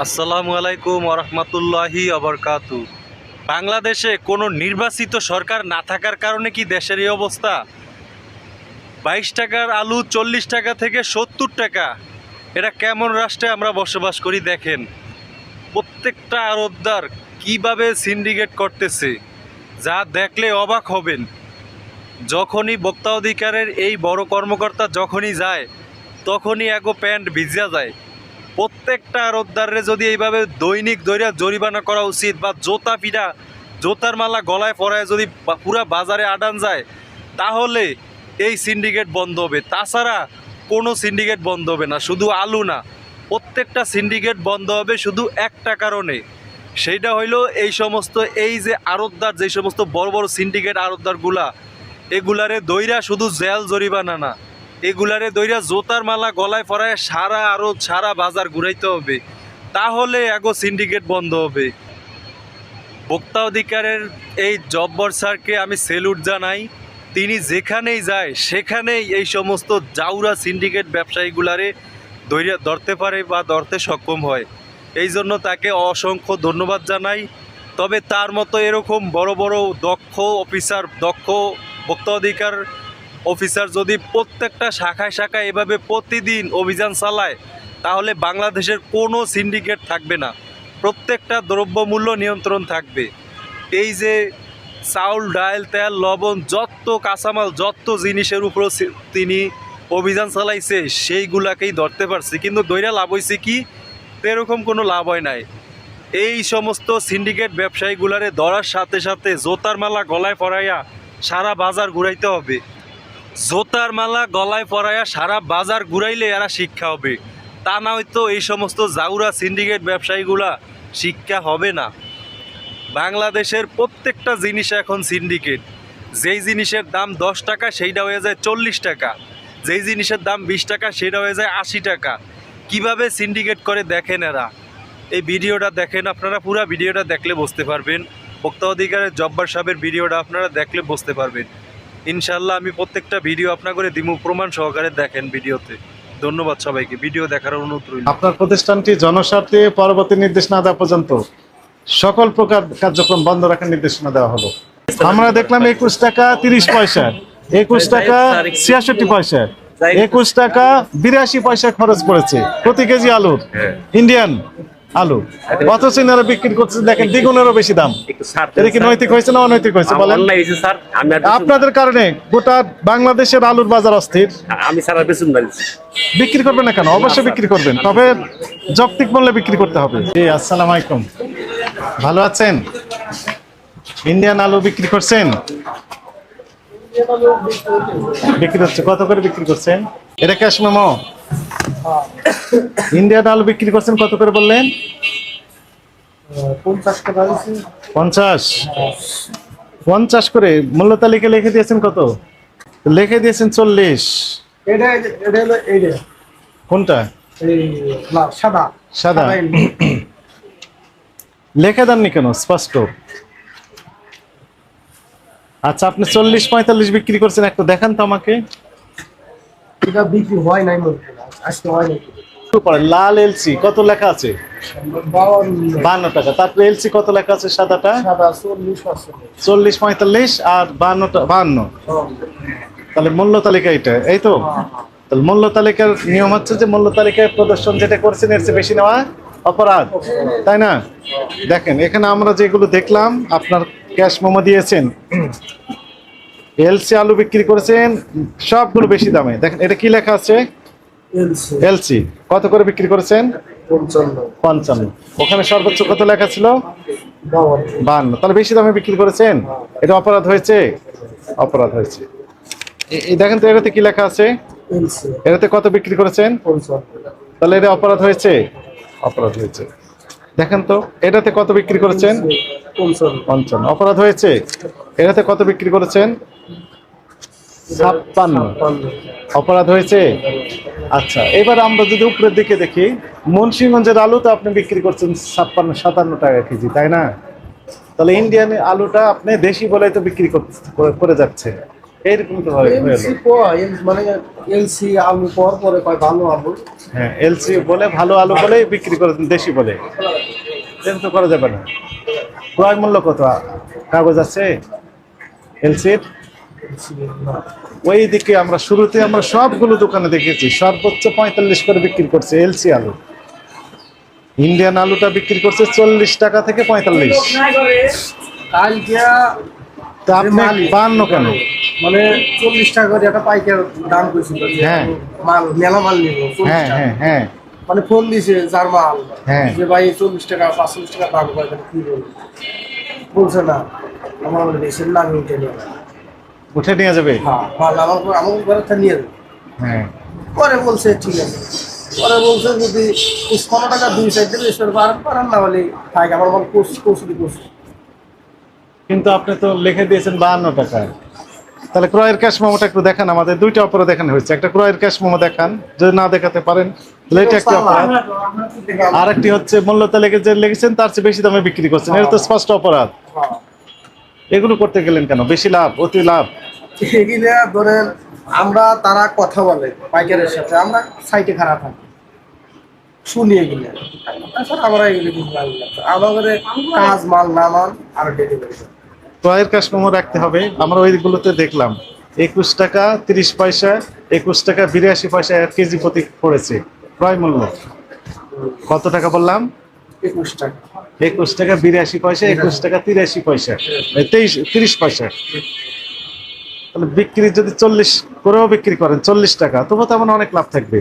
আসসালামু আলাইকুম ওরহমতুল্লাহি আবরকাতু বাংলাদেশে কোনো নির্বাচিত সরকার না থাকার কারণে কি দেশের এই অবস্থা? বাইশ টাকার আলু চল্লিশ টাকা থেকে সত্তর টাকা। এটা কেমন রাষ্ট্রে আমরা বসবাস করি দেখেন। প্রত্যেকটা আরবদার কীভাবে সিন্ডিকেট করতেছে, যা দেখলে অবাক হবেন। যখনই বক্তা অধিকারের এই বড় কর্মকর্তা যখনই যায়, তখনই এগো প্যান্ট ভিজা যায়। প্রত্যেকটা আরবদারে যদি এইভাবে দৈনিক দৈরা জরিমানা করা উচিত বা জোতা পিটা জোতার মালা গলায় পরায় যদি পুরা বাজারে আডান যায়, তাহলে এই সিন্ডিকেট বন্ধ হবে। তাছাড়া কোনো সিন্ডিকেট বন্ধ হবে না, শুধু আলু না। প্রত্যেকটা সিন্ডিকেট বন্ধ হবে শুধু একটা কারণে। সেইটা হইল এই সমস্ত, এই যে আড়তদার যে সমস্ত বড় বড় সিন্ডিকেট আড়তদারগুলা এগুলারে দইরা শুধু জেল জরিমানা না। এগুলারে দইরা জোতার মালা, গলায় পরায় সারা আরও সারা বাজার ঘুরাইতে হবে। তাহলে এগো সিন্ডিকেট বন্ধ হবে। ভোক্তা অধিকারের এই জব্বর স্যারকে আমি সেলুট জানাই। তিনি যেখানেই যায়, সেখানেই এই সমস্ত জাউরা সিন্ডিকেট ব্যবসায়ীগুলারে ধৈর্য ধরতে পারে বা ধরতে সক্ষম হয়। এই জন্য তাকে অসংখ্য ধন্যবাদ জানাই। তবে তার মতো এরকম বড় বড় দক্ষ অফিসার দক্ষ ভোক্তা অধিকার অফিসার যদি প্রত্যেকটা শাখায় শাখায় এভাবে প্রতিদিন অভিযান চালায়, তাহলে বাংলাদেশের কোনো সিন্ডিকেট থাকবে না। প্রত্যেকটা দ্রব্যমূল্য নিয়ন্ত্রণ থাকবে। এই যে চাউল, ডাল, তেল, লবণ, যত কাঁচামাল, যত জিনিসের উপর তিনি অভিযান চালাইছে, সেইগুলাকেই ধরতে পারছে। কিন্তু দৈরা লাভ হয়েছে কি? এরকম কোনো লাভ হয় নাই। এই সমস্ত সিন্ডিকেট ব্যবসায়ীগুলারে ধরার সাথে সাথে জোতার মালা গলায় পরাইয়া সারা বাজার ঘুরাইতে হবে। জোতার মালা গলায় পরাইয়া সারা বাজার ঘুরাইলে এরা শিক্ষা হবে। তা না হয়তো এই সমস্ত জাউরা সিন্ডিকেট ব্যবসায়ীগুলা শিক্ষা হবে না। বাংলাদেশের প্রত্যেকটা জিনিস এখন সিন্ডিকেট। যেই জিনিসের দাম দশ টাকা, সেইটা হয়ে যায় চল্লিশ টাকা। যেই জিনিসের দাম বিশ টাকা, সেটা হয়ে যায় আশি টাকা। কীভাবে সিন্ডিকেট করে দেখেন এরা? এই ভিডিওটা দেখেন আপনারা, পুরো ভিডিওটা দেখলে বুঝতে পারবেন। ভোক্তা অধিকারের জব্বার সাহেবের ভিডিওটা আপনারা দেখলে বুঝতে পারবেন। ইনশাল্লাহ আমি প্রত্যেকটা ভিডিও আপনার করে দিমু প্রমাণ সহকারে দেখেন ভিডিওতে। ধন্যবাদ সবাইকে ভিডিও দেখার অনুরোধ রইল। আপনার প্রতিষ্ঠানটি জনস্বার্থে পরবর্তী নির্দেশ না দেওয়া পর্যন্ত সকল প্রকার কার্যক্রম বন্ধ রাখার নির্দেশনা দেওয়া হলো। আমরা দেখলাম একুশ টাকা তিরিশ পয়সা। একুশ টাকা ছিয়াষট্টি পয়সা। একুশ টাকা বিরাশি পয়সা খরচ করেছে। প্রতি কেজি আলুর। ইন্ডিয়ান আলু। অথচ এনারা বিক্রি করছে দেখেন দ্বিগুণেরও বেশি দাম। এটা কি নৈতিক হয়েছে না অনৈতিক হয়েছে বলেন? আমি আপনাদের কারণে গোটা বাংলাদেশের আলুর বাজার অস্থির। আমি স্যার আর বেচুন বিক্রি করবেন না কেন? অবশ্যই বিক্রি করবেন। তবে যৌক্তিক মূল্যে বিক্রি করতে হবে। জি আসসালামু আলাইকুম। ভালো আছেন? ইন্ডিয়ান আলু বিক্রি করছেন? বিক্রি হচ্ছে। কত করে বিক্রি করছেন? এটা ক্যাশ মেমো ইন্ডিয়ান আলু বিক্রি করছেন কত করে বললেন? পঞ্চাশ পঞ্চাশ। করে মূল্য তালিকা লিখে দিয়েছেন কত? লিখে দিয়েছেন চল্লিশ। কোনটা? সাদা। সাদা। লেখা দেননি কেন? স্পষ্ট। আচ্ছা আপনি চল্লিশ পঁয়তাল্লিশ বিক্রি করছেন একটু দেখান তো আমাকে। এটা বিক্রি হয় নাই মনে। আজকে হয় নাই লাল এলসি কত লেখা আছে? বান্ন টাকা। তারপরে এলসি কত লেখা আছে সাদাটা? চল্লিশ চল্লিশ পঁয়তাল্লিশ আর বান্নটা বান্ন। তাহলে মূল্য তালিকা এটা এই তো? তাহলে মূল্য তালিকার নিয়ম হচ্ছে যে মূল্য তালিকায় প্রদর্শন যেটা করছেন এর চেয়ে বেশি নেওয়া অপরাধ। তাই না? দেখেন এখানে আমরা যেগুলো দেখলাম আপনার ক্যাশ মোমো দিয়েছেন। এলসি আলু বিক্রি করেছেন সবগুলো বেশি দামে। দেখেন এটা কি লেখা আছে? এলসি। কত করে বিক্রি করেছেন? পঞ্চান্ন। ওখানে সর্বোচ্চ কত লেখা ছিল? বান্ন তাহলে বেশি দামে বিক্রি করেছেন? এটা অপরাধ হয়েছে? অপরাধ হয়েছে। এই দেখেন তো এটাতে কি লেখা আছে? এটাতে কত বিক্রি করেছেন? তাহলে এটা অপরাধ হয়েছে? অপরাধ হয়েছে। দেখেন তো এটাতে কত বিক্রি করেছেন? পঞ্চান্ন। অপরাধ হয়েছে? এটাতে কত বিক্রি করেছেন? ছাপ্পান্ন। অপরাধ হয়েছে? আচ্ছা এবার আমরা যদি উপরের দিকে দেখি মুন্সিগঞ্জের আলু তো আপনি বিক্রি করছেন ছাপ্পান্ন সাতান্ন টাকা কেজি তাই না? তাহলে ইন্ডিয়ান আলুটা আপনি দেশি বলে তো বিক্রি করে- যাচ্ছে। এইরকম তো হয়। মানে এলসি আলু পর পরে কয় ভালো আলু। হ্যাঁ এলসি বলে ভালো আলু বলে বিক্রি করে দেশি বলে। তো করা যাবে না। ক্রয় মূল্য কত? কাগজ আছে? এলসির? ওই দিকে আমরা শুরুতে আমরা সবগুলো দোকানে দেখেছি সর্বোচ্চ পঁয়তাল্লিশ করে বিক্রি করছে এলসি আলু। ইন্ডিয়ান আলুটা বিক্রি করছে চল্লিশ টাকা থেকে পঁয়তাল্লিশ। তা আপনি বান্ন কেন? মানে চল্লিশ টাকা করে একটা পাইকার দাম করেছিল হ্যাঁ। মাল মেলা মাল নিব হ্যাঁ হ্যাঁ হ্যাঁ। মানে ফোন দিছে যার মাল। হ্যাঁ। যে ভাই চল্লিশ টাকা পাঁচচল্লিশ টাকা দাম করে কি বলব? বলছে না আমার দেশের নাম যাবে। উঠে নিয়ে যাবে? হ্যাঁ আমার আমার ঘরে নিয়ে যাবে। হ্যাঁ। পরে বলছে ঠিক আছে। পরে বলছে যদি পনেরো টাকা দুই সাইড দেবে ঈশ্বর পারেন না বলে থাক আমার মাল কোর্স কোর্সি কোর্স কিন্তু আপনি তো লিখে দিয়েছেন বাহান্ন টাকা। তাহলে ক্রয়ের ক্যাশ মোমোটা একটু দেখান আমাদের। দুইটা অপরাধ দেখানো হয়েছে। একটা ক্রয়ের ক্যাশ মোমো দেখান। যদি না দেখাতে পারেন একটা অপরাধ। আর একটি হচ্ছে মূল্য তালিকা যে লিখেছেন তার চেয়ে বেশি দামে বিক্রি করছেন। এটা তো স্পষ্ট অপরাধ। এগুলো করতে গেলেন কেন? বেশি লাভ অতি লাভ? এগুলো ধরেন আমরা তারা কথা বলে পাইকারের সাথে আমরা সাইটে খারাপ থাকি। শুনি এগুলো। তাছাড়া আমরা এগুলো কিছু আমাদের কাজ মাল না মাল আর ডেলিভারি ক্রয়ের মোমো রাখতে হবে। আমরা ওইগুলোতে দেখলাম একুশ টাকা তিরিশ পয়সা একুশ টাকা বিরাশি পয়সা এক কেজি প্রতি পড়েছে। ক্রয় মূল্য। কত টাকা বললাম? একুশ টাকা। একুশ টাকা বিরাশি পয়সা, একুশ টাকা তিরাশি পয়সা তেইশ, তিরিশ পয়সা। তাহলে বিক্রি যদি চল্লিশ করেও বিক্রি করেন, চল্লিশ টাকা তবু তো আমার অনেক লাভ থাকবে।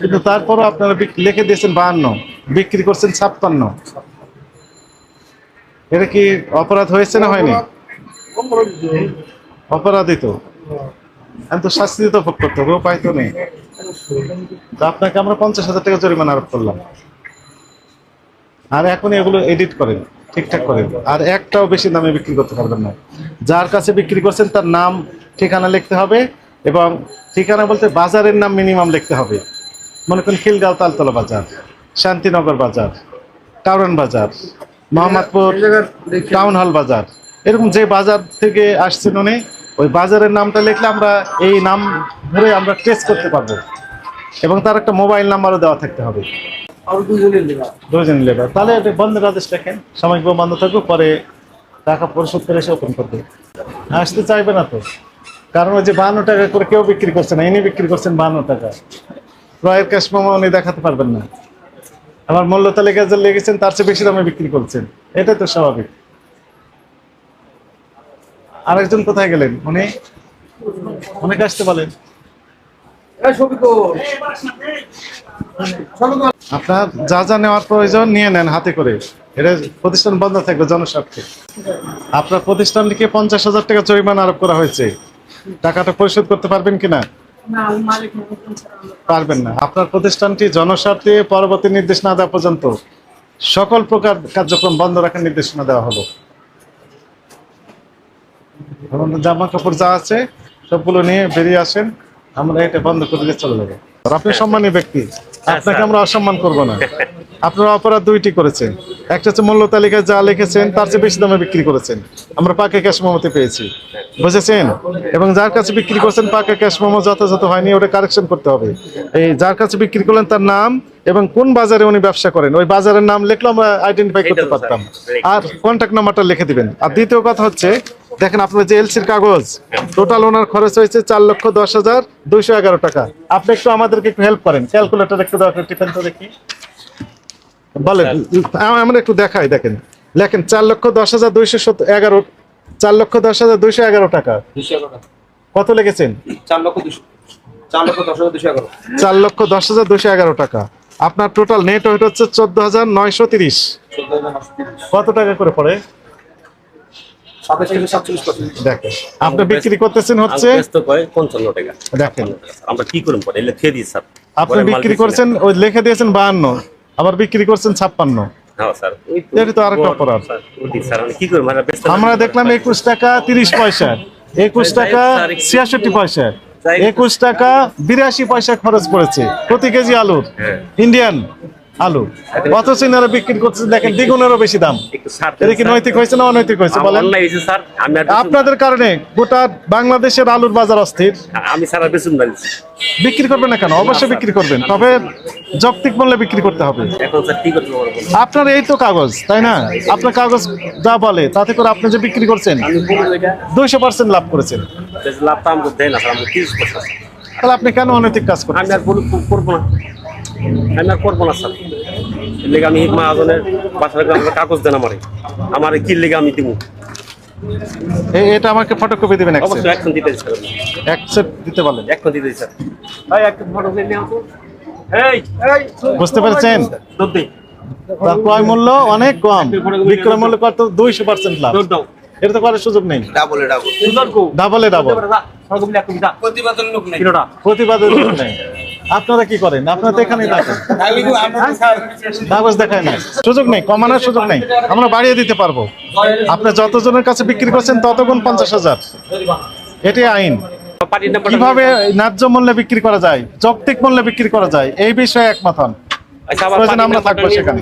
কিন্তু তারপরও আপনারা লিখে দিয়েছেন বাহান্ন, বিক্রি করছেন ছাপ্পান্ন। এটা কি অপরাধ হয়েছে না হয়নি? অপরাধই তো আমি তো শাস্তি তো ভোগ করতে হবে, উপায় তো নেই। তো আপনাকে আমরা পঞ্চাশ হাজার টাকা জরিমানা আরোপ করলাম। আর এখন এগুলো এডিট করেন ঠিকঠাক করেন। আর একটাও বেশি দামে বিক্রি করতে পারবেন না। যার কাছে বিক্রি করছেন তার নাম ঠিকানা লিখতে হবে এবং ঠিকানা বলতে বাজারের নাম মিনিমাম লিখতে হবে। মনে করেন খিলগাঁও তালতলা বাজার শান্তিনগর বাজার কারণ বাজার মোহাম্মদপুর টাউন হল বাজার। এরকম যে বাজার থেকে আসছেন উনি ওই বাজারের নামটা লিখলে আমরা এই নাম ধরে আমরা ট্রেস করতে পারব। এবং তার একটা মোবাইল নাম্বারও দেওয়া থাকতে হবে। আর দুজনের লেখা দুজন লেবার। তাহলে এটা বন্ধের আদেশ লেখেন সাময়িক বন্ধ থাকবে পরে টাকা পরিশোধ করে এসে ওপেন করবে। আসতে চাইবে না তো। কারণ ওই যে বাহান্ন টাকা করে কেউ বিক্রি করছে না ইনি বিক্রি করছেন বাহান্ন টাকা। ক্রয়ের ক্যাশ মামা উনি দেখাতে পারবেন না। আমার মূল্য তালিকা যে লেগেছেন তার চেয়ে বেশি দামে বিক্রি করছেন। এটাই তো স্বাভাবিক। আরেকজন কোথায় গেলেন? উনি? অনেক আসতে বলেন। আপনার যা যা নেওয়ার প্রয়োজন নিয়ে নেন হাতে করে। এটা প্রতিষ্ঠান বন্ধ থাকবে জনস্বার্থে। আপনার প্রতিষ্ঠান লিখে পঞ্চাশ হাজার টাকা জরিমানা আরোপ করা হয়েছে। টাকাটা পরিশোধ করতে পারবেন কিনা? পারবেন না। আপনার প্রতিষ্ঠানটি জনস্বার্থে পরবর্তী নির্দেশ না দেওয়া পর্যন্ত সকল প্রকার কার্যক্রম বন্ধ রাখার নির্দেশনা দেওয়া হলো। জামা কাপড় যা আছে সবগুলো নিয়ে বেরিয়ে আসেন। আমরা এটা বন্ধ করে দিয়ে চলে যাব। আপনি সম্মানী ব্যক্তি আপনাকে আমরা অসম্মান করব না। আপনারা অপরাধ দুইটি করেছেন। একটা হচ্ছে মূল্য তালিকায় যা লিখেছেন তার চেয়ে বেশি দামে বিক্রি করেছেন। আমরা পাকে ক্যাশ মোমোতে পেয়েছি। বুঝেছেন? এবং যার কাছে বিক্রি করছেন পাকে ক্যাশ মোমো যথাযথ হয়নি ওটা কারেকশন করতে হবে। এই যার কাছে বিক্রি করলেন তার নাম এবং কোন বাজারে উনি ব্যবসা করেন ওই বাজারের নাম লিখলে আমরা আইডেন্টিফাই করতে পারতাম। আর কন্ট্যাক্ট নাম্বারটা লিখে দিবেন। আর দ্বিতীয় কথা হচ্ছে দেখেন আপনার যে এলসির কাগজ টোটাল ওনার খরচ হয়েছে চার লক্ষ দশ হাজার দুইশো এগারো টাকা। আপনি একটু আমাদেরকে একটু হেল্প করেন। ক্যালকুলেটর একটু দরকার টিপেন তো দেখি। বলেন আমরা একটু দেখাই দেখেন। লেখেন চার লক্ষ দশ হাজার দুইশো সত- এগারো চার লক্ষ দশ হাজার দুইশো এগারো টাকা। কত লেগেছেন চার লক্ষ দুশো চার লক্ষ দশ হাজার দুশো এগারো দুইশো এগারো টাকা। আপনার টোটাল নেট ওয়েট হচ্ছে চোদ্দ হাজার নয়শো তিরিশ। কত টাকা করে পড়ে সাতাশ থেকে সাতচল্লিশ পার্সেন্ট দেখেন আপনি বিক্রি করতেছেন হচ্ছে পঞ্চান্ন টাকা। দেখেন। আমরা কি করুন পরে? এলে দিই স্যার। আপনি বিক্রি করছেন ওই লিখে দিয়েছেন বাহান্ন আবার বিক্রি করছেন ছাপ্পান্ন। মানে আমরা দেখলাম একুশ টাকা তিরিশ পয়সা। একুশ টাকা ছিয়াষট্টি পয়সা। একুশ টাকা বিরাশি পয়সা খরচ করেছে। প্রতি কেজি আলুর। ইন্ডিয়ান আলু। অথচ ইনারা বিক্রি করছে দেখেন দ্বিগুণেরও বেশি দাম। এটা কি নৈতিক হয়েছে না অনৈতিক হয়েছে বলেন। আপনাদের কারণে গোটা বাংলাদেশের আলুর বাজার অস্থির। আমি আর বেচুন। বিক্রি করবেন না কেন? অবশ্যই বিক্রি করবেন। তবে যৌক্তিক মূল্যে বিক্রি করতে হবে। আপনার এই তো কাগজ তাই না? আপনার কাগজ যা বলে তাতে করে আপনি যে বিক্রি করছেন দুইশো পার্সেন্ট লাভ করেছেন। লাভ তাহলে আপনি কেন অনৈতিক কাজ করছেন আমি আর করব না। আমি আর করব না স্যার। এর লেগে আমি মহাজনের বাসার গ্রামের কাগজ দেন আমারে। আমার কি লেগে আমি দিব এ- এটা আমাকে ফটোকপি দেবেন অবশ্যই এখন দিতে স্যার। আমি। দিতে বলেন। এখন দিতে স্যার। ভাই একটা ফটো নিয়ে আসো। এই এই বুঝতে পেরেছেন? তার ক্রয় মূল্য অনেক কম। বিক্রয় মূল্য কত? দুইশো পার্সেন্ট লাভ। এটা তো করার সুযোগ নেই। ডাবলে ডাবল লোক নেই। প্রতিবাদের নেই। আপনারা কি করেন? আপনারা তো এখানে কাগজ দেখায় না সুযোগ নেই, কমানোর সুযোগ নেই। আমরা বাড়িয়ে দিতে পারব। আপনি যতজনের কাছে বিক্রি করছেন ততক্ষণ পঞ্চাশ হাজার। এটি আইন। কীভাবে ন্যায্য মূল্যে বিক্রি করা যায়, যৌক্তিক মূল্যে বিক্রি করা যায়, এই বিষয়ে প্রয়োজন আমরা থাকব সেখানে।